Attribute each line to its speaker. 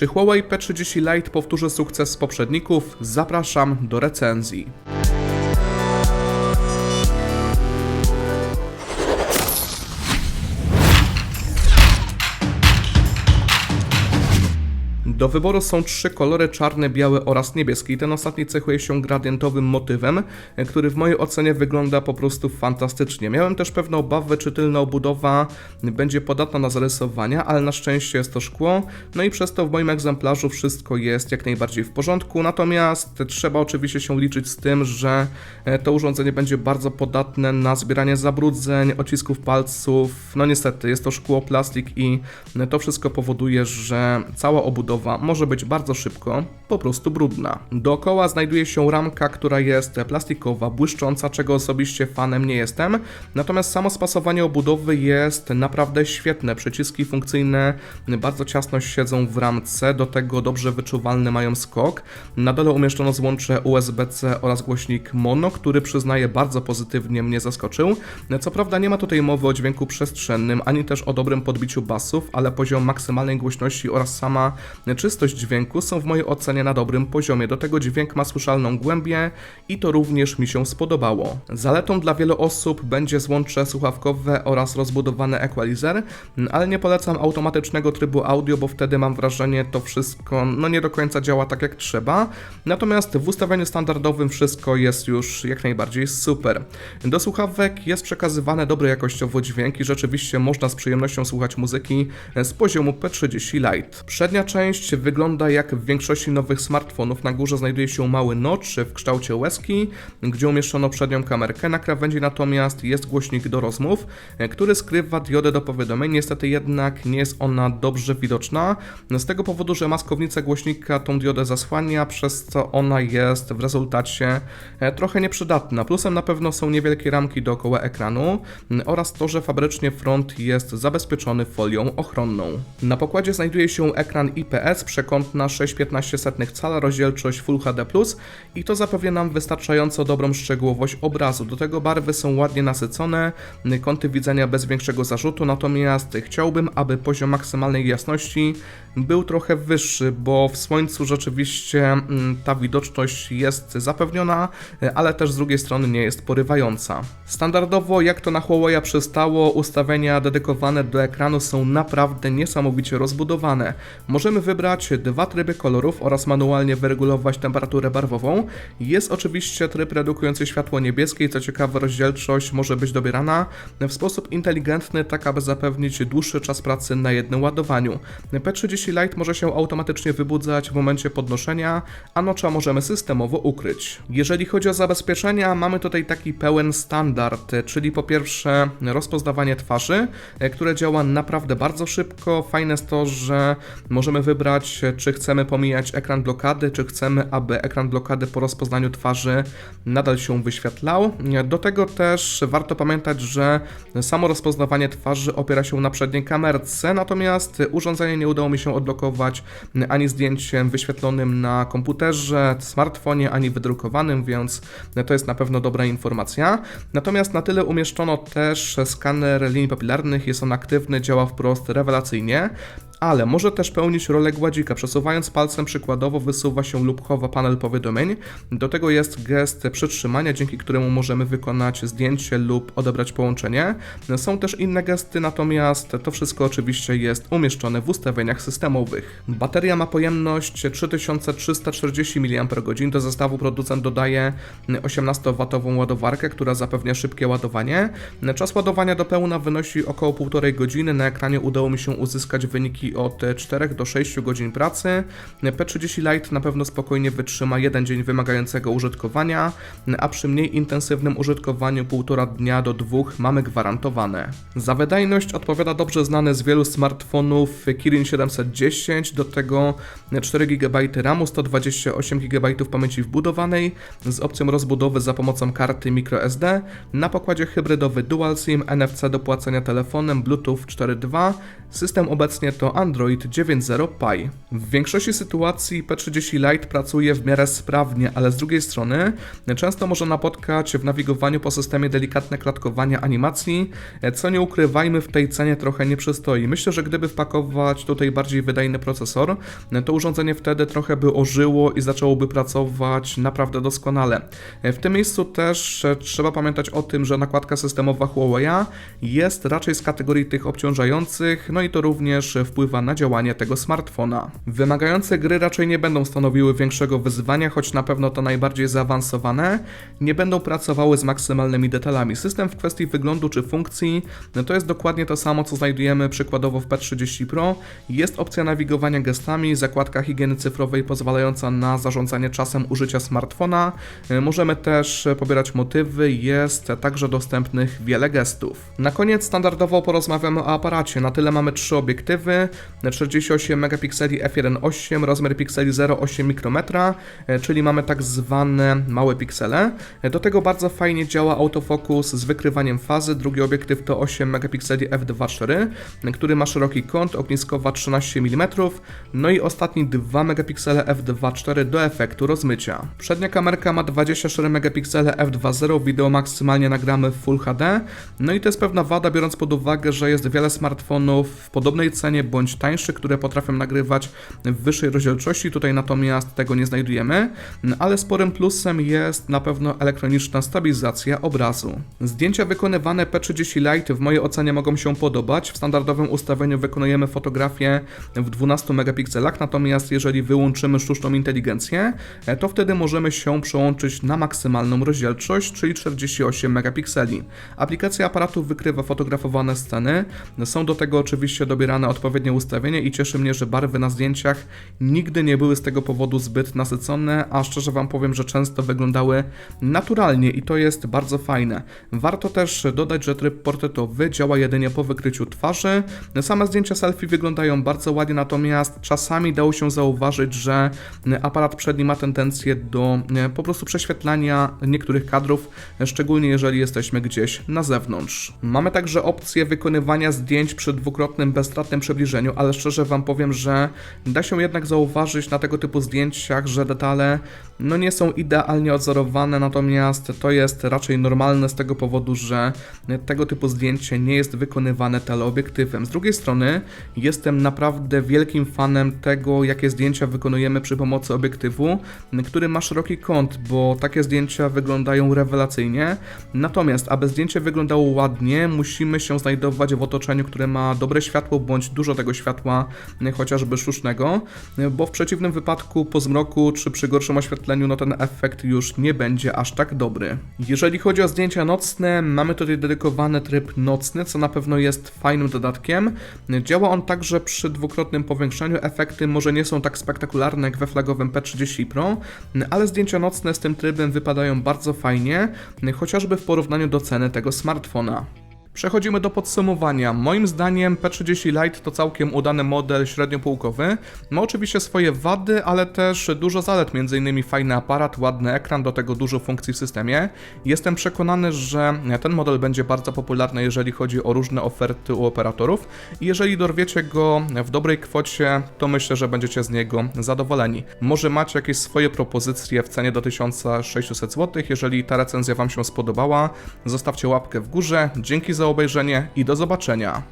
Speaker 1: Czy Huawei P30 Lite powtórzy sukces poprzedników? Zapraszam do recenzji. Do wyboru są trzy kolory, czarny, biały oraz niebieski. Ten ostatni cechuje się gradientowym motywem, e, który w mojej ocenie wygląda po prostu fantastycznie. Miałem też pewne obawy, czy tylna obudowa będzie podatna na zarysowania, ale na szczęście jest to szkło, no i przez to w moim egzemplarzu wszystko jest jak najbardziej w porządku, natomiast trzeba oczywiście się liczyć z tym, że e, to urządzenie będzie bardzo podatne na zbieranie zabrudzeń, odcisków palców, no niestety jest to szkło, plastik i to wszystko powoduje, że cała obudowa może być bardzo szybko po prostu brudna. Dookoła znajduje się ramka, która jest plastikowa, błyszcząca, czego osobiście fanem nie jestem. Natomiast samo spasowanie obudowy jest naprawdę świetne. Przyciski funkcyjne bardzo ciasno siedzą w ramce, do tego dobrze wyczuwalny mają skok. Na dole umieszczono złącze USB-C oraz głośnik mono, który przyznaję bardzo pozytywnie mnie zaskoczył. Co prawda nie ma tutaj mowy o dźwięku przestrzennym, ani też o dobrym podbiciu basów, ale poziom maksymalnej głośności oraz sama czystość dźwięku są w mojej ocenie na dobrym poziomie. Do tego dźwięk ma słyszalną głębię i to również mi się spodobało. Zaletą dla wielu osób będzie złącze słuchawkowe oraz rozbudowany equalizer, ale nie polecam automatycznego trybu audio, bo wtedy mam wrażenie to wszystko no nie do końca działa tak jak trzeba. Natomiast w ustawieniu standardowym wszystko jest już jak najbardziej super. Do słuchawek jest przekazywany dobry jakościowo dźwięk i rzeczywiście można z przyjemnością słuchać muzyki z poziomu P30 Lite. Przednia część wygląda jak w większości nowych smartfonów. Na górze znajduje się mały notch w kształcie łezki, gdzie umieszczono przednią kamerkę. Na krawędzi natomiast jest głośnik do rozmów, który skrywa diodę do powiadomień. Niestety jednak nie jest ona dobrze widoczna. Z tego powodu, że maskownica głośnika tą diodę zasłania, przez co ona jest w rezultacie e, trochę nieprzydatna. Plusem na pewno są niewielkie ramki dookoła ekranu oraz to, że fabrycznie front jest zabezpieczony folią ochronną. Na pokładzie znajduje się ekran IPS przekątna 6,15 cala, rozdzielczość Full HD+, i to zapewnia nam wystarczająco dobrą szczegółowość obrazu. Do tego barwy są ładnie nasycone, kąty widzenia bez większego zarzutu, natomiast chciałbym, aby poziom maksymalnej jasności był trochę wyższy, bo w słońcu rzeczywiście mm, ta widoczność jest zapewniona, ale też z drugiej strony nie jest porywająca. Standardowo, jak to na Huawei przystało, ustawienia dedykowane do ekranu są naprawdę niesamowicie rozbudowane. Możemy wybrać dwa tryby kolorów oraz manualnie wyregulować temperaturę barwową. Jest oczywiście tryb redukujący światło niebieskie i co ciekawe rozdzielczość może być dobierana w sposób inteligentny, tak aby zapewnić dłuższy czas pracy na jednym ładowaniu. P30 Light może się automatycznie wybudzać w momencie podnoszenia, a nocza możemy systemowo ukryć. Jeżeli chodzi o zabezpieczenia, mamy tutaj taki pełen standard, czyli po pierwsze rozpoznawanie twarzy, które działa naprawdę bardzo szybko. Fajne jest to, że możemy wybrać, czy chcemy pomijać ekran blokady, czy chcemy, aby ekran blokady po rozpoznaniu twarzy nadal się wyświetlał. Do tego też warto pamiętać, że samo rozpoznawanie twarzy opiera się na przedniej kamerce, natomiast urządzenie nie udało mi się odblokować ani zdjęciem wyświetlonym na komputerze, smartfonie, ani wydrukowanym, więc to jest na pewno dobra informacja. Natomiast na tyle umieszczono też skaner linii papilarnych, jest on aktywny, działa wprost rewelacyjnie ale może też pełnić rolę gładzika. Przesuwając palcem przykładowo wysuwa się lub chowa panel powiadomień. Do tego jest gest przytrzymania, dzięki któremu możemy wykonać zdjęcie lub odebrać połączenie. Są też inne gesty, natomiast to wszystko oczywiście jest umieszczone w ustawieniach systemowych. Bateria ma pojemność 3340 mAh. Do zestawu producent dodaje 18W ładowarkę, która zapewnia szybkie ładowanie. Czas ładowania do pełna wynosi około 1,5 godziny. Na ekranie udało mi się uzyskać wyniki od 4 do 6 godzin pracy. P30 Lite na pewno spokojnie wytrzyma jeden dzień wymagającego użytkowania, a przy mniej intensywnym użytkowaniu 1,5 dnia do 2 mamy gwarantowane. Za wydajność odpowiada dobrze znany z wielu smartfonów Kirin 710, do tego 4 GB RAMu, 128 GB pamięci wbudowanej z opcją rozbudowy za pomocą karty microSD, na pokładzie hybrydowy Dual SIM, NFC do płacenia telefonem, Bluetooth 4.2, system obecnie to Android 9.0 Pie. W większości sytuacji P30 Lite pracuje w miarę sprawnie, ale z drugiej strony często można napotkać w nawigowaniu po systemie delikatne klatkowanie animacji, co nie ukrywajmy w tej cenie trochę nie przystoi. Myślę, że gdyby wpakować tutaj bardziej wydajny procesor, to urządzenie wtedy trochę by ożyło i zaczęłoby pracować naprawdę doskonale. W tym miejscu też trzeba pamiętać o tym, że nakładka systemowa Huawei jest raczej z kategorii tych obciążających, no i to również wpływa na działanie tego smartfona. Wymagające gry raczej nie będą stanowiły większego wyzwania, choć na pewno to najbardziej zaawansowane nie będą pracowały z maksymalnymi detalami. System w kwestii wyglądu czy funkcji no to jest dokładnie to samo, co znajdujemy przykładowo w P30 Pro. Jest opcja nawigowania gestami, zakładka higieny cyfrowej pozwalająca na zarządzanie czasem użycia smartfona. Możemy też pobierać motywy, jest także dostępnych wiele gestów. Na koniec standardowo porozmawiamy o aparacie. Na tyle mamy trzy obiektywy, 48 megapikseli f1.8, rozmiar pikseli 0,8 mikrometra, czyli mamy tak zwane małe piksele. Do tego bardzo fajnie działa autofokus z wykrywaniem fazy. Drugi obiektyw to 8 megapikseli f2.4, który ma szeroki kąt, ogniskowa 13 mm. No i ostatni 2 megapiksele f2.4 do efektu rozmycia. Przednia kamerka ma 24 megapiksele f2.0, wideo maksymalnie nagramy w Full HD. No i to jest pewna wada, biorąc pod uwagę, że jest wiele smartfonów w podobnej cenie bądź tańszych, które potrafią nagrywać w wyższej rozdzielczości. Tutaj natomiast tego nie znajdujemy, ale sporym plusem jest na pewno elektroniczna stabilizacja obrazu. Zdjęcia wykonywane P30 Lite w mojej ocenie mogą się podobać. W standardowym ustawieniu wykonujemy fotografię w 12 megapikselach, natomiast jeżeli wyłączymy sztuczną inteligencję, to wtedy możemy się przełączyć na maksymalną rozdzielczość, czyli 48 megapikseli. Aplikacja aparatu wykrywa fotografowane sceny. Są do tego oczywiście dobierane odpowiednie ustawienia i cieszy mnie, że barwy na zdjęciach nigdy nie były z tego powodu zbyt nasycone, a szczerze Wam powiem, że często wyglądały naturalnie i to jest bardzo fajne. Warto też dodać, że tryb portretowy działa jedynie po wykryciu twarzy. Same zdjęcia selfie wyglądają bardzo ładnie, natomiast czasami dało się zauważyć, że aparat przedni ma tendencję do po prostu prześwietlania niektórych kadrów, szczególnie jeżeli jesteśmy gdzieś na zewnątrz. Mamy także opcję wykonywania zdjęć przy dwukrotnym bezstratnym przybliżeniu, ale szczerze Wam powiem, że da się jednak zauważyć na tego typu zdjęciach, że detale no nie są idealnie odzorowane, natomiast to jest raczej normalne z tego powodu, że tego typu zdjęcie nie jest wykonywane teleobiektywem. Z drugiej strony jestem naprawdę wielkim fanem tego, jakie zdjęcia wykonujemy przy pomocy obiektywu, który ma szeroki kąt, bo takie zdjęcia wyglądają rewelacyjnie. Natomiast, aby zdjęcie wyglądało ładnie, musimy się znajdować w otoczeniu, które ma dobre światło bądź dużo tego światła, chociażby sztucznego, bo w przeciwnym wypadku po zmroku czy przy gorszym oświetleniu, no ten efekt już nie będzie aż tak dobry. Jeżeli chodzi o zdjęcia nocne, mamy tutaj dedykowany tryb nocny, co na pewno jest fajnym dodatkiem. Działa on także przy dwukrotnym powiększeniu. Efekty może nie są tak spektakularne jak we flagowym P30 Pro, ale zdjęcia nocne z tym trybem wypadają bardzo fajnie, chociażby w porównaniu do ceny tego smartfona. Przechodzimy do podsumowania. Moim zdaniem P30 Lite to całkiem udany model średniopółkowy. Ma oczywiście swoje wady, ale też dużo zalet, m.in. fajny aparat, ładny ekran, do tego dużo funkcji w systemie. Jestem przekonany, że ten model będzie bardzo popularny, jeżeli chodzi o różne oferty u operatorów i jeżeli dorwiecie go w dobrej kwocie, to myślę, że będziecie z niego zadowoleni. Może macie jakieś swoje propozycje w cenie do 1600 zł. Jeżeli ta recenzja Wam się spodobała, zostawcie łapkę w górze. Dzięki za obejrzenie i do zobaczenia.